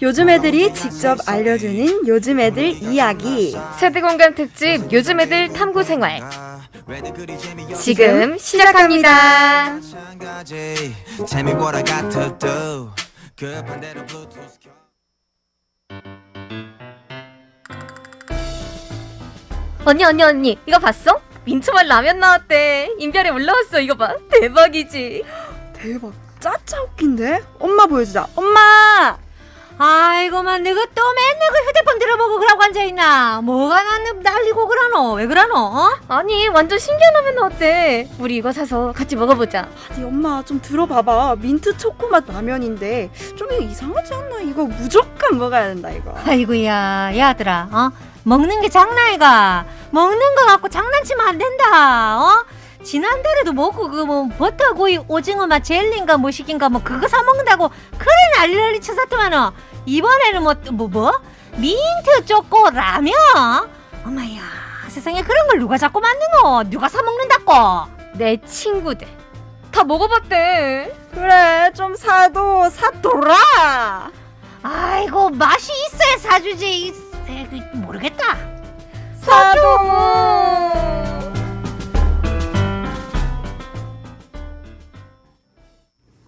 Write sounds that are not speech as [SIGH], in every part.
요즘 애들이 직접 알려주는 요즘 애들 이야기. 세대 공감 특집 요즘 애들 탐구 생활 지금 시작합니다. 언니 언니 언니 이거 봤어? 민초말 라면 나왔대. 인별에 올라왔어. 이거 봐. 대박이지. 대박. 짜짜 웃긴데? 엄마 보여주자. 엄마! 아이고만 너가 또 맨날 그 휴대폰 들어보고 그러고 앉아있나 뭐가 나는 날리고 그러노 왜 그러노 어? 아니 완전 신기한 라면 나왔대. 우리 이거 사서 같이 먹어보자. 아니 엄마 좀 들어봐봐. 민트 초코맛 라면인데 좀 이상하지 않나? 이거 무조건 먹어야 된다 이거. 아이고야 야들아 어? 먹는 게 장난이가 먹는 거 갖고 장난치면 안 된다 어? 지난달에도 먹고 그 뭐 버터구이 오징어 맛 젤리인가 뭐 시킨가 뭐 그거 사 먹는다고 그래 난리 난리 쳐샀더만은 이번에는 뭐 뭐 뭐? 민트 초코 라면 엄마야 세상에 그런 걸 누가 자꾸 만드노 누가 사 먹는다고 내 친구들 다 먹어봤대. 그래 좀 사도 사돌아. 아이고 맛이 있어야 사주지 이- 에이, 그, 모르겠다. 사도.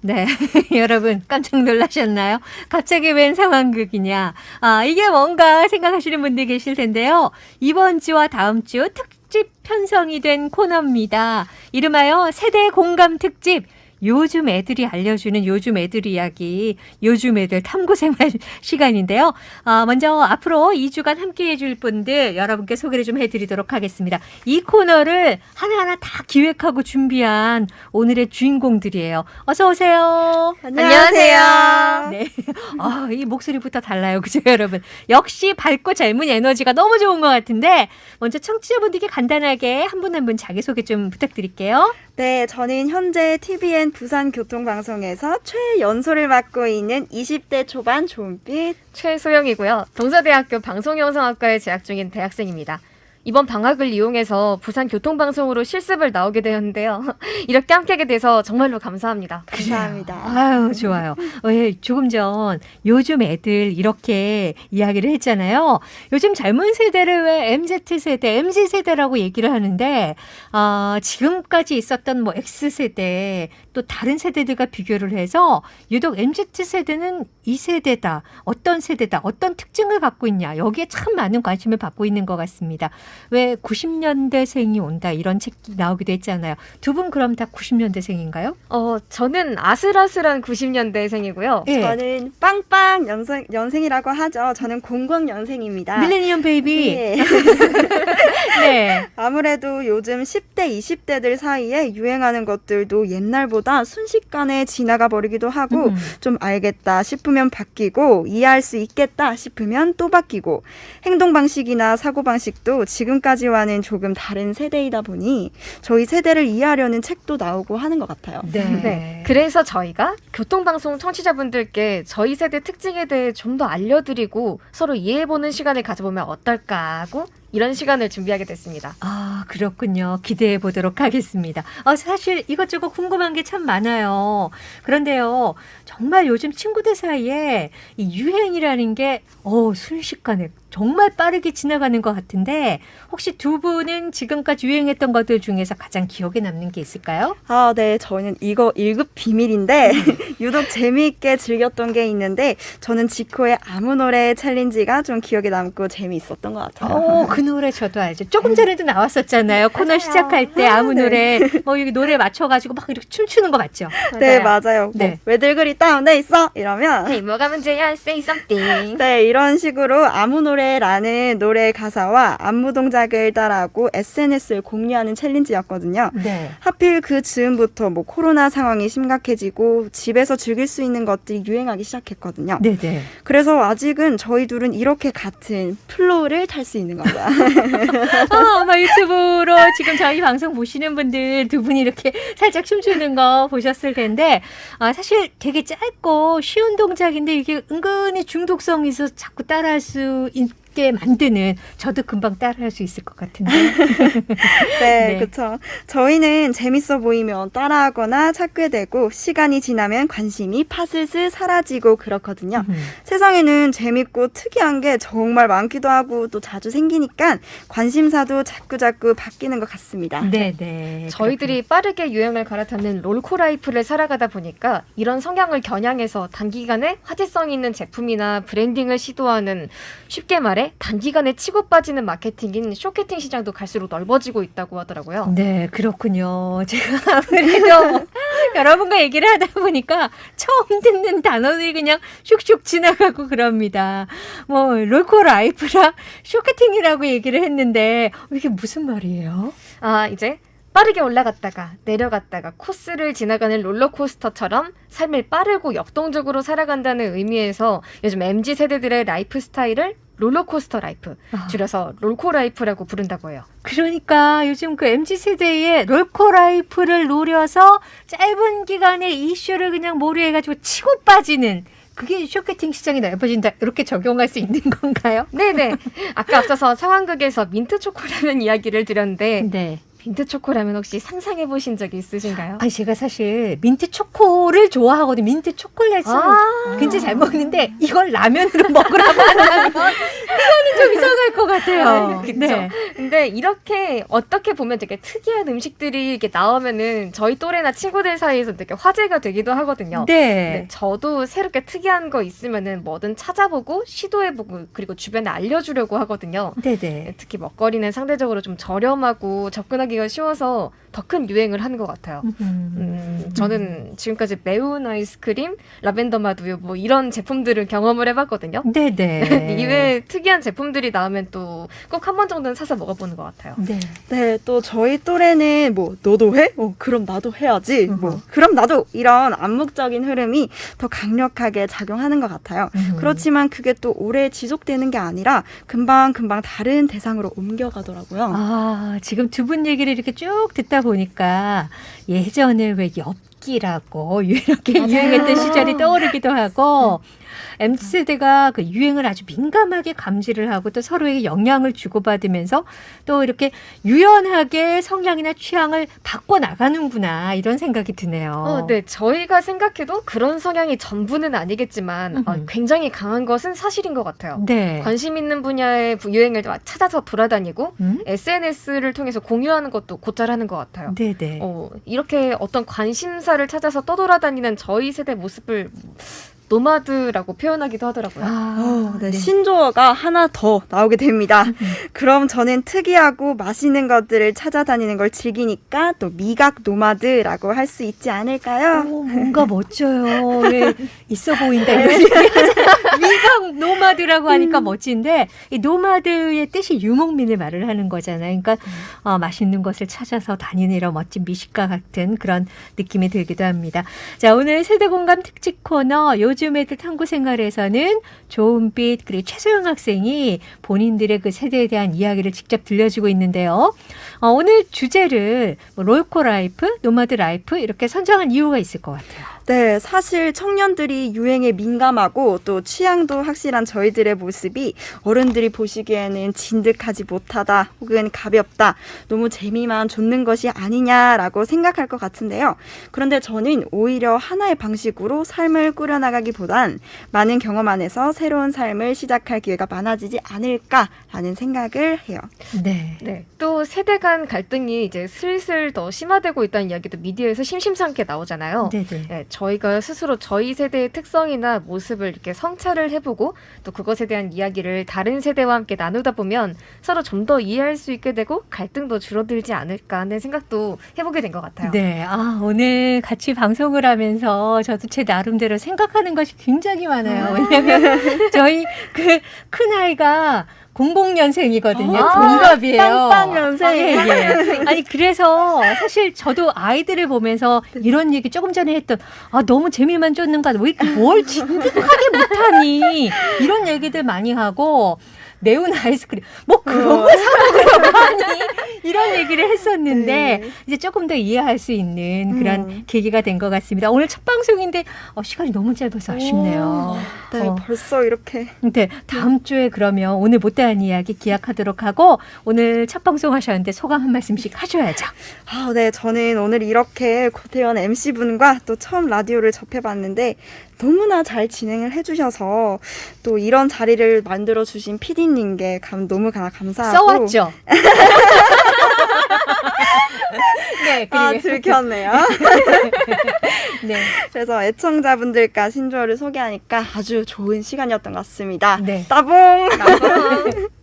네 [LAUGHS] 여러분 깜짝 놀라셨나요? 갑자기 웬 상황극이냐? 아 이게 뭔가 생각하시는 분들 계실 텐데요. 이번 주와 다음 주 특집 편성이 된 코너입니다. 이름하여 세대 공감 특집 요즘 애들이 알려주는 요즘 애들 이야기, 요즘 애들 탐구 생활 [LAUGHS] 시간인데요. 아, 먼저 앞으로 2주간 함께 해줄 분들 여러분께 소개를 좀 해드리도록 하겠습니다. 이 코너를 하나하나 다 기획하고 준비한 오늘의 주인공들이에요. 어서 오세요. 안녕하세요. 네. 아, 이 목소리부터 달라요. 그죠, 여러분? 역시 밝고 젊은 에너지가 너무 좋은 것 같은데, 먼저 청취자분들께 간단하게 한 분 한분 자기소개 좀 부탁드릴게요. 네, 저는 현재 TVN 부산교통방송에서 최연소를 맡고 있는 20대 초반 조은빛. 최소영이고요. 동서대학교 방송영상학과에 재학 중인 대학생입니다. 이번 방학을 이용해서 부산 교통방송으로 실습을 나오게 되었는데요. [LAUGHS] 이렇게 함께하게 돼서 정말로 감사합니다. 감사합니다. 아유, 좋아요. 어, 예, 조금 전 요즘 애들 이렇게 이야기를 했잖아요. 요즘 젊은 세대를 왜 MZ세대, MZ세대라고 얘기를 하는데, 아, 지금까지 있었던 뭐 X세대, 또 다른 세대들과 비교를 해서 유독 MZ세대는 이 세대다, 어떤 세대다, 어떤 특징을 갖고 있냐, 여기에 참 많은 관심을 받고 있는 것 같습니다. 왜 90년대생이 온다, 이런 책이 나오기도 했잖아요. 두 분 그럼 다 90년대생인가요? 어, 저는 아슬아슬한 90년대생이고요. 예. 저는 빵빵 연생, 연생이라고 하죠. 저는 00년생입니다. 밀레니엄 베이비. 네. 네. [LAUGHS] 아무래도 요즘 10 대, 20대들 사이에 유행하는 것들도 옛날보다 순식간에 지나가 버리기도 하고 음. 좀 알겠다 싶으면 바뀌고 이해할 수 있겠다 싶으면 또 바뀌고 행동 방식이나 사고 방식도 지금까지와는 조금 다른 세대이다 보니 저희 세대를 이해하려는 책도 나오고 하는 것 같아요. 네. 네. 그래서 저희가 교통방송 청취자분들께 저희 세대 특징에 대해 좀 더 알려드리고 서로 이해해보는 시간을 가져보면 어떨까 하고 이런 시간을 준비하게 됐습니다. 아, 그렇군요. 기대해 보도록 하겠습니다. 어, 사실 이것저것 궁금한 게 참 많아요. 그런데요, 정말 요즘 친구들 사이에 이 유행이라는 게, 어, 순식간에 정말 빠르게 지나가는 것 같은데, 혹시 두 분은 지금까지 유행했던 것들 중에서 가장 기억에 남는 게 있을까요? 아, 네. 저는 이거 1급 비밀인데 [LAUGHS] 유독 재미있게 즐겼던 게 있는데 저는 지코의 아무 노래 챌린지가 좀 기억에 남고 재미있었던 것 같아요. 어, 그 노래 저도 알죠. 조금 전에도 나왔었잖아요. 코너 시작할 때 아무 네. 노래, 뭐 여기 노래 맞춰 가지고 막 이렇게 춤추는 거 맞죠? 네, 맞아요. 네. 뭐, 왜들 그리 다운돼 있어? 이러면 헤이, 뭐가 문제야? Say something. 네, 이런 식으로 아무 노래 라는 노래 가사와 안무 동작을 따라하고 SNS를 공유하는 챌린지였거든요. 네. 하필 그 즈음부터 뭐 코로나 상황이 심각해지고 집에서 즐길 수 있는 것들이 유행하기 시작했거든요. 네 네. 그래서 아직은 저희 둘은 이렇게 같은 플로우를 탈 수 있는 겁니다. [LAUGHS] 어, 아마 유튜브로 지금 저희 방송 보시는 분들 두 분이 이렇게 살짝 춤추는 거 보셨을 텐데, 아, 사실 되게 짧고 쉬운 동작인데 이게 은근히 중독성이 있어서 자꾸 따라할 수 있, 쉽게 만드는 저도 금방 따라할 수 있을 것 같은데. [LAUGHS] 네, 네. 그렇죠. 저희는 재밌어 보이면 따라하거나 찾게 되고 시간이 지나면 관심이 파슬슬 사라지고 그렇거든요. 음. 세상에는 재밌고 특이한 게 정말 많기도 하고 또 자주 생기니까 관심사도 자꾸자꾸 바뀌는 것 같습니다. 네, 네. 저희들이 빠르게 유행을 갈아타는 롤코 라이프를 살아가다 보니까 이런 성향을 겨냥해서 단기간에 화제성 있는 제품이나 브랜딩을 시도하는 쉽게 말해 단기간에 치고 빠지는 마케팅인 쇼케팅 시장도 갈수록 넓어지고 있다고 하더라고요. 네, 그렇군요. [LAUGHS] 제가 아무래도 [LAUGHS] 여러분과 얘기를 하다 보니까 처음 듣는 단어들이 그냥 슉슉 지나가고 그럽니다. 뭐, 롤코 라이프랑 쇼케팅이라고 얘기를 했는데, 이게 무슨 말이에요? 아, 이제 빠르게 올라갔다가 내려갔다가 코스를 지나가는 롤러코스터처럼 삶을 빠르고 역동적으로 살아간다는 의미에서 요즘 MZ 세대들의 라이프 스타일을 롤러코스터 라이프, 아. 줄여서 롤코 라이프라고 부른다고 해요. 그러니까 요즘 그 MZ 세대의 롤코 라이프를 노려서 짧은 기간에 이슈를 그냥 몰이해가지고 치고 빠지는 그게 쇼케팅 시장이 넓어진다 이렇게 적용할 수 있는 건가요? 네네. 아까 앞서서 상황극에서 민트 초코라면 이야기를 드렸는데 네. 민트 초코라면 혹시 상상해 보신 적이 있으신가요? 아니 제가 사실 민트 초코를 좋아하거든요. 민트 초콜릿을 아. 굉장히 잘 먹는데 이걸 라면으로 먹으라고 하면 [LAUGHS] 그거는 좀 이상할 것 같아요. 네, 그쵸. 근데 이렇게 어떻게 보면 되게 특이한 음식들이 이렇게 나오면은 저희 또래나 친구들 사이에서 되게 화제가 되기도 하거든요. 네. 네, 저도 새롭게 특이한 거 있으면은 뭐든 찾아보고 시도해보고 그리고 주변에 알려주려고 하거든요. 네, 네, 네. 특히 먹거리는 상대적으로 좀 저렴하고 접근하기가 쉬워서 더 큰 유행을 하는 것 같아요. 음. 음, 저는 지금까지 매운 아이스크림, 라벤더 맛우유 뭐 이런 제품들을 경험을 해봤거든요. 네, 네. [LAUGHS] 이외에 특이 한 제품들이 나오면 또 꼭 한 번 정도는 사서 먹어보는 것 같아요. 네. 네, 또 저희 또래는 뭐 너도 해? 어, 그럼 나도 해야지. 뭐 음흠. 그럼 나도 이런 암묵적인 흐름이 더 강력하게 작용하는 것 같아요. 음. 그렇지만 그게 또 오래 지속되는 게 아니라 금방 금방 다른 대상으로 옮겨가더라고요. 아, 지금 두 분 얘기를 이렇게 쭉 듣다 보니까 예전에 왜 엽기라고 [LAUGHS] 이렇게 맞아요. 유행했던 시절이 떠오르기도 하고 MZ세대가 그 유행을 아주 민감하게 감지를 하고 또 서로에게 영향을 주고받으면서 또 이렇게 유연하게 성향이나 취향을 바꿔 나가는구나 이런 생각이 드네요. 어, 네, 저희가 생각해도 그런 성향이 전부는 아니겠지만 어. 굉장히 강한 것은 사실인 것 같아요. 네. 관심 있는 분야의 부- 유행을 찾아서 돌아다니고 음? SNS를 통해서 공유하는 것도 곧잘 하는 것 같아요. 네네. 어, 이렇게 어떤 관심사를 찾아서 떠돌아다니는 저희 세대 모습을 노마드라고 표현하기도 하더라고요. 아, 어, 네, 신조어가 하나 더 나오게 됩니다. 그럼 저는 특이하고 맛있는 것들을 찾아다니는 걸 즐기니까 또 미각 노마드라고 할 수 있지 않을까요? 오, 뭔가 [LAUGHS] 멋져요. 왜 있어 보인다 얘기하잖아. [LAUGHS] 미각 노마드라고 하니까 멋진데 이 노마드의 뜻이 유목민을 말을 하는 거잖아요. 그러니까 어, 맛있는 것을 찾아서 다니는 이런 멋진 미식가 같은 그런 느낌이 들기도 합니다. 자 오늘 세대공감 특집 코너 요즘 애들 탐구 생활에서는 조은빛 그리고 최소영 학생이 본인들의 그 세대에 대한 이야기를 직접 들려주고 있는데요. 어, 오늘 주제를 뭐 롤코 라이프, 노마드 라이프 이렇게 선정한 이유가 있을 것 같아요. 네, 사실 청년들이 유행에 민감하고 또 취향도 확실한 저희들의 모습이 어른들이 보시기에는 진득하지 못하다 혹은 가볍다, 너무 재미만 좇는 것이 아니냐라고 생각할 것 같은데요. 그런데 저는 오히려 하나의 방식으로 삶을 꾸려나가기보단 많은 경험 안에서 새로운 삶을 시작할 기회가 많아지지 않을까라는 생각을 해요. 네. 네. 또 세대 간 갈등이 이제 슬슬 더 심화되고 있다는 이야기도 미디어에서 심심찮게 나오잖아요. 네 네. 네, 저희가 스스로 저희 세대의 특성이나 모습을 이렇게 성찰을 해보고 또 그것에 대한 이야기를 다른 세대와 함께 나누다 보면 서로 좀 더 이해할 수 있게 되고 갈등도 줄어들지 않을까 하는 생각도 해보게 된 것 같아요. 네. 아, 오늘 같이 방송을 하면서 저도 제 나름대로 생각하는 것이 굉장히 많아요. 왜냐면 저희 그 큰 아이가 00년생이거든요. 아, 동갑이에요. 빵빵년생. 예, 예. 아니, 그래서 사실 저도 아이들을 보면서 이런 얘기 조금 전에 했던, 아, 너무 재미만 쫓는 거, 왜 이렇게 뭘 진득하게 못하니? 이런 얘기들 많이 하고, 매운 아이스크림, 뭐 그런 거 사먹으려고 하니? 이런 [LAUGHS] 얘기를 했었는데 네. 이제 조금 더 이해할 수 있는 그런 음. 계기가 된 것 같습니다. 오늘 첫 방송인데 어, 시간이 너무 짧아서 아쉽네요. 네, 어. 벌써 이렇게 네, 다음 주에 그러면 오늘 못다한 이야기 기약하도록 하고 오늘 첫 방송 하셨는데 소감 한 말씀씩 하셔야죠. 아, 네, 저는 오늘 이렇게 고태현 MC분과 또 처음 라디오를 접해봤는데 너무나 잘 진행을 해주셔서 또 이런 자리를 만들어 주신 PD님께 감, 너무 가- 감사하고 써왔죠. [LAUGHS] 네, 아, 그리고 들켰네요. [LAUGHS] 네, 그래서 애청자분들과 신조어를 소개하니까 아주 좋은 시간이었던 것 같습니다. 네. 따봉!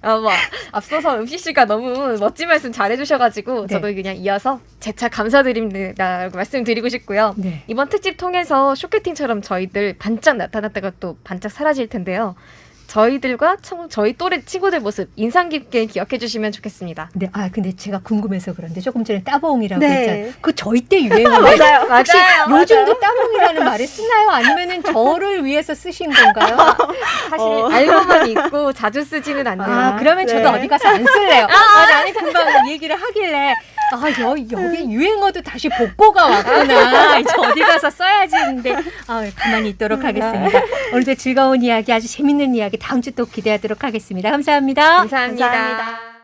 아, 뭐, 앞서서 음식 씨가 너무 멋진 말씀 잘해주셔가지고 네. 저도 그냥 이어서 재차 감사드립니다라고 말씀드리고 싶고요. 네. 이번 특집 통해서 쇼케팅처럼 저희들 반짝 나타났다가 또 반짝 사라질 텐데요. 저희들과 청- 저희 또래 친구들 모습 인상 깊게 기억해 주시면 좋겠습니다. 네, 아 근데 제가 궁금해서 그런데 조금 전에 따봉이라고 네. 했잖아요. 그 저희 때 유행어예요. 맞아요. 혹시 맞아요. 요즘도 따봉이라는 말을 쓰나요? 아니면은 저를 위해서 쓰신 건가요? 사실 어. 알고만 있고 자주 쓰지는 않네요. 아, 그러면 저도 네. 어디 가서 안 쓸래요. 아, 나는 금방 얘기를 하길래 아, 여, 여기 유행어도 다시 복고가 왔구나. 이제 어디 가서 써야지 했는데 아, 가만히 있도록 하겠습니다. 오늘도 즐거운 이야기, 아주 재밌는 이야기 다음 주 또 기대하도록 하겠습니다. 감사합니다. 감사합니다. 감사합니다.